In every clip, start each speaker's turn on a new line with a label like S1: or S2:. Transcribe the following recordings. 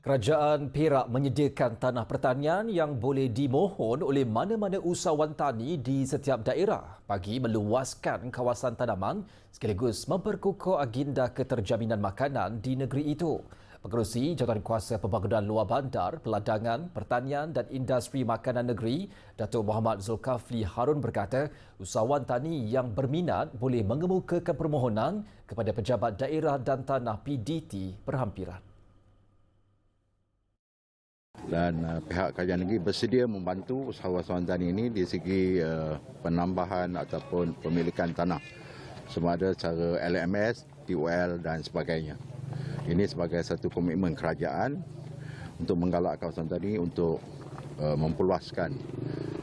S1: Kerajaan Perak menyediakan tanah pertanian yang boleh dimohon oleh mana-mana usahawan tani di setiap daerah bagi meluaskan kawasan tanaman sekaligus memperkukuh agenda keterjaminan makanan di negeri itu. Pengerusi Jawatan Kuasa Pembangunan Luar Bandar, Peladangan, Pertanian dan Industri Makanan Negeri, Datuk Muhammad Zulkafli Harun berkata, usahawan tani yang berminat boleh mengemukakan permohonan kepada pejabat daerah dan tanah PDT berhampiran
S2: dan uh, pihak kerajaan negeri bersedia membantu usahawan tani ini di segi uh, penambahan ataupun pemilikan tanah sama ada secara LMS, TOL dan sebagainya. Ini sebagai satu komitmen kerajaan untuk menggalak kawasan tani untuk uh, memperluaskan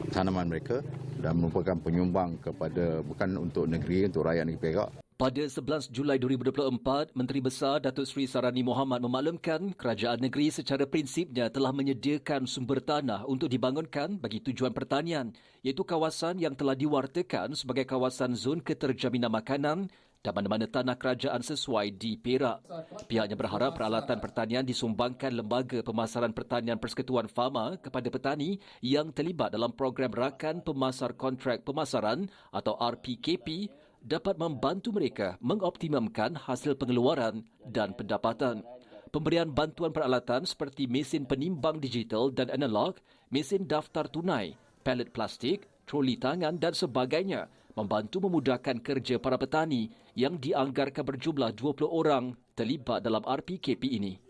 S2: tanaman mereka dan merupakan penyumbang kepada bukan untuk negeri, untuk rakyat negeri Perak
S1: pada 11 Julai 2024, Menteri Besar Datuk Seri Sarani Muhammad memaklumkan kerajaan negeri secara prinsipnya telah menyediakan sumber tanah untuk dibangunkan bagi tujuan pertanian iaitu kawasan yang telah diwartakan sebagai kawasan zon keterjaminan makanan dan mana-mana tanah kerajaan sesuai di Perak. Pihaknya berharap peralatan pertanian disumbangkan Lembaga Pemasaran Pertanian Persekutuan Fama kepada petani yang terlibat dalam program Rakan Pemasar Kontrak Pemasaran atau RPKP dapat membantu mereka mengoptimumkan hasil pengeluaran dan pendapatan. Pemberian bantuan peralatan seperti mesin penimbang digital dan analog, mesin daftar tunai, palet plastik, troli tangan dan sebagainya membantu memudahkan kerja para petani yang dianggarkan berjumlah 20 orang terlibat dalam RPKP ini.